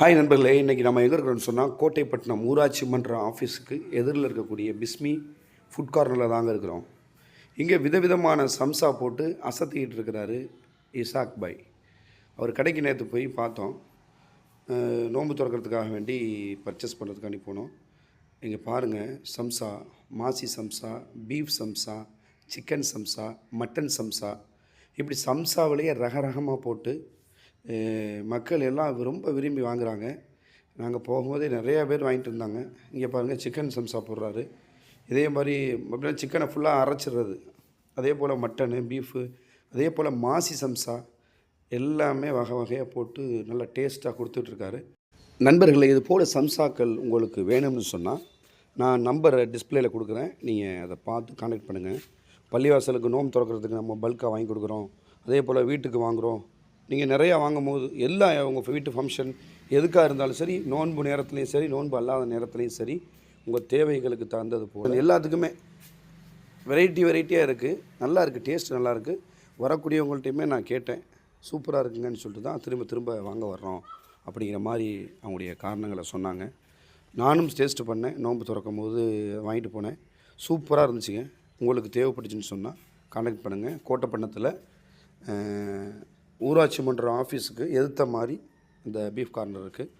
Hi நண்பர்களே. இன்றைக்கி நம்ம எங்கே இருக்கிறோம்னு சொன்னால் கோட்டைப்பட்டினம் ஊராட்சி மன்ற ஆஃபீஸுக்கு எதிரில் இருக்கக்கூடிய பிஸ்மி ஃபுட் கார்னரில் தாங்க இருக்கிறோம். இங்கே விதவிதமான சம்சா போட்டு அசத்திக்கிட்டு இருக்கிறாரு இசாக் பாய். அவர் கடைக்கு நேற்று போய் பார்த்தோம். நோன்பு திறக்கிறதுக்காக வேண்டி பர்ச்சேஸ் பண்ணுறதுக்காண்டி போனோம். இங்கே பாருங்கள் சம்சா மாசி சம்சா பீஃப் சம்சா சிக்கன் சம்சா மட்டன் சம்சா. இப்படி சம்சாவிலேயே ரக ரகமாக போட்டு மக்கள் எல்லாம் ரொம்ப விரும்பி வாங்குறாங்க. நாங்கள் போகும்போதே நிறையா பேர் வாங்கிட்டு இருந்தாங்க இங்கே பாருங்கள் சிக்கன் சம்சா போடுறாரு இதே மாதிரி அப்படின்னா சிக்கனை ஃபுல்லாக அரைச்சிடுறது. அதே போல் மட்டனு பீஃபு அதே போல் மாசி சம்சா எல்லாமே வகை வகையாக போட்டு நல்லா டேஸ்ட்டாக கொடுத்துட்ருக்காரு. நண்பர்களே இது போல் சம்சாக்கள் உங்களுக்கு வேணும்னு சொன்னால் நான் நம்பரை டிஸ்பிளேல கொடுக்குறேன். நீங்கள் அதை பார்த்து கான்டாக்ட் பண்ணுங்கள் பள்ளிவாசலுக்கு நோம் திறக்கிறதுக்கு நம்ம பல்காக வாங்கி கொடுக்குறோம். அதே போல் வீட்டுக்கு வாங்குகிறோம் நீங்கள் நிறையா வாங்கும் போது எல்லா உங்கள் வீட்டு ஃபங்க்ஷன் எதுக்காக இருந்தாலும் சரி நோன்பு நேரத்துலையும் சரி நோன்பு அல்லாத நேரத்துலையும் சரி உங்கள் தேவைகளுக்கு தகுந்தது போல். எல்லாத்துக்குமே வெரைட்டி வெரைட்டியாக இருக்குது நல்லா இருக்குது டேஸ்ட் நல்லாயிருக்கு வரக்கூடியவங்கள்ட்டையுமே நான் கேட்டேன் சூப்பராக இருக்குங்கன்னு சொல்லிட்டு தான் திரும்ப திரும்ப வாங்க வர்றோம். அப்படிங்கிற மாதிரி அவங்களுடைய காரணங்களை சொன்னாங்க. நானும் டேஸ்ட் பண்ணேன் நோன்பு திறக்கும் போது வாங்கிட்டு போனேன். சூப்பராக இருந்துச்சுங்க. உங்களுக்கு தேவைப்பட்டுச்சுன்னு சொன்னால் கான்டாக்ட் பண்ணுங்கள் கோட்டைப்பண்ணத்தில் ஊராட்சி மன்ற ஆஃபீஸுக்கு எதிர்த்த மாதிரி இந்த பீஃப் கார்னர் இருக்குது